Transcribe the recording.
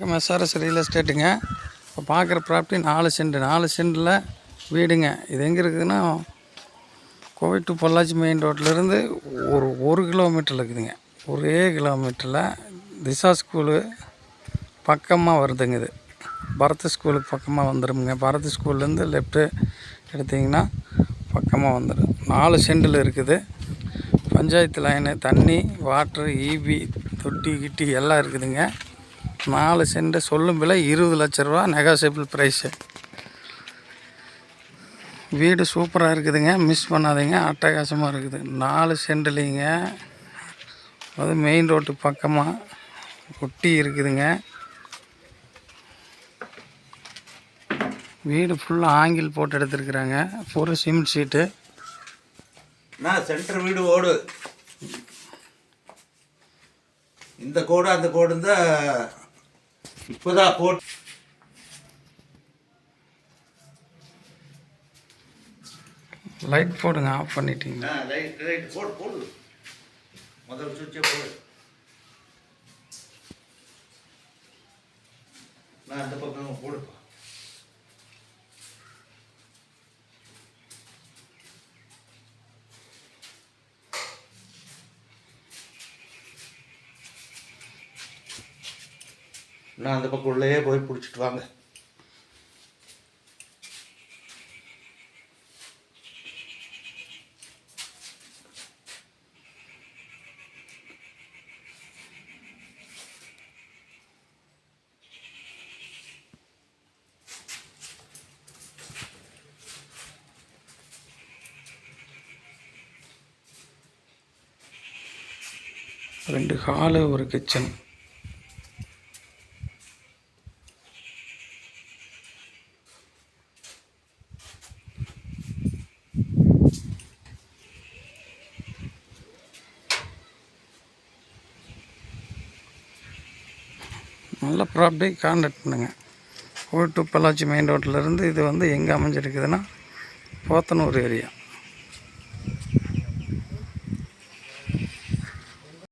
வணக்கம். SRS real எஸ்டேட்டுங்க இப்போ பார்க்குற ப்ராப்பர்ட்டி நாலு சென்ட். நாலு சென்டில் வீடுங்க. இது எங்கே இருக்குதுன்னா கோவை டு பொள்ளாச்சி மெயின் ரோட்லேருந்து ஒரு ஒரு கிலோமீட்டரில் இருக்குதுங்க. ஒரே கிலோமீட்டரில் திசா ஸ்கூலு பக்கமாக வருதுங்க இது. பரத் ஸ்கூலுக்கு பக்கமாக வந்துடுங்க பரத் ஸ்கூல்லேருந்து லெஃப்ட்டு எடுத்திங்கன்னா பக்கமாக வந்துடும் நாலு சென்டில் இருக்குது. பஞ்சாயத்து லைனு தண்ணி வாட்ரு ஈபி தொட்டி கிட்டி எல்லாம் இருக்குதுங்க. நாலு சென்ட் சொல்லும் விலை இருபது லட்ச ரூபா நெகாசிபிள் ப்ரைஸு வீடு சூப்பராக இருக்குதுங்க. மிஸ் பண்ணாதீங்க. அட்டகாசமாக இருக்குது. நாலு சென்ட்லிங்க அது மெயின் ரோட்டு பக்கமாக ஒட்டி இருக்குதுங்க. வீடு ஃபுல்லாக ஆங்கில் போட்டு எடுத்துருக்குறாங்க. பூரா சிமெண்ட் ஷீட்டு நான் சென்டர் வீடு ஓடு. இந்த கோடு அந்த கோடு தான் இப்போதான் போட் லைட் போடுங்க ஆஃப் பண்ணிட்டீங்க. ரைட் ரைட் போடு போடு. முதல் சுவிட்சை போடு. நான் அந்த பக்கம் போடுப்பா. நான் அந்த பக்கம் உள்ளேயே போய் பிடிச்சிட்டு வாங்க. ரெண்டு ஹாலு ஒரு கிச்சன். நல்ல ப்ராப்பர்ட்டி கான்டாக்ட் பண்ணுங்கள் கோவில் பல்லாச்சி மெயின் ரோட்டிலேருந்து இது வந்து எங்கே அமைஞ்சிருக்குதுன்னா போத்தனூர் ஏரியா